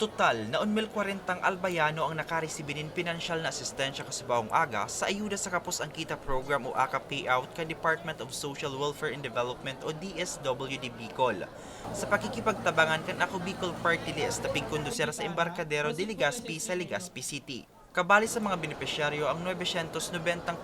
Total, naon 1040 albayano ang nakaresibinin pinansyal na asistensya kasabawang aga sa ayuda sa Kapos ang Kita Program o AKA Payout ka Department of Social Welfare and Development o DSWD Bicol. Sa pakikipagtabangan kan ako Bicol Party List taping kondusera sa Embarcadero de Legazpi sa Legazpi City. Kabali sa mga benepisyaryo ang 990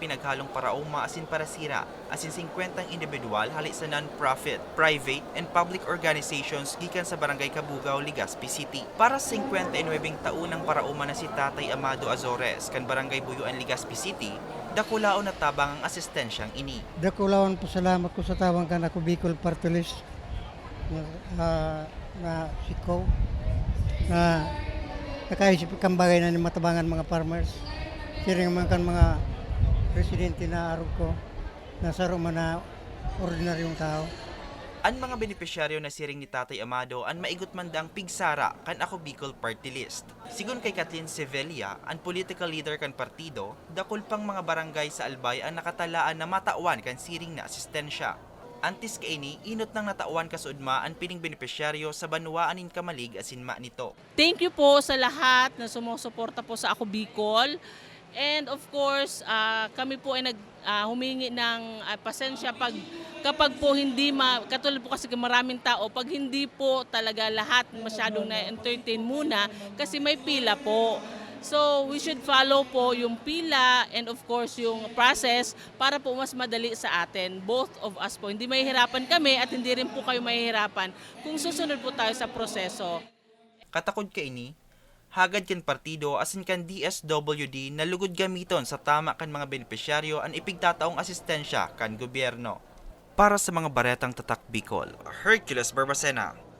pinaghalong parauma asin para sira, asin 50 individual hali sa non-profit, private, and public organizations gikan sa Barangay Kabugaw, Legazpi City. Para sa 59 taunang parauma na si Tatay Amado Azores kan Barangay Buyuan, Legazpi City, dakulao na tabang ang asistensyang ini. Dakulawan po salamat ko sa tawang kan ako Bicol Party List na, ah, na sikaw na nakaisip kang bagay na ni matabangan mga farmers. Siring man kan mga residente na arog ko na saro man na ordinaryong tao. Ang mga benepisyaryo na siring ni Tatay Amado ang maigot mandang pigsara kan ako Bicol Party List. Sigun kay Kathleen Sevilla, ang political leader kan partido, dakol pang mga barangay sa Albay ang nakatalaan na matawan kan siring na asistensya. Antis kaini, inot nang natawan kasudma ang pining benepisyaryo sa banwaan in kamalig asin ma nito. Thank you po sa lahat na sumusuporta po sa Ako Bicol. And of course, ah, kami po ay nag ah, humingi ng ah, pasensya pag kapag po hindi ma katulad po kasi maraming tao pag hindi po talaga lahat masyadong na-entertain muna kasi may pila po. So we should follow po yung pila and of course yung process para po mas madali sa atin. Both of us po. Hindi mahihirapan kami at hindi rin po kayo mahihirapan kung susunod po tayo sa proseso. Katakod ka ini, hagad kan partido asin kan DSWD na lugod gamiton sa tama kan mga benepisyaryo ang ipigtataong asistensya kan gobyerno. Para sa mga baretang tatak Bicol, Hercules Barbacena,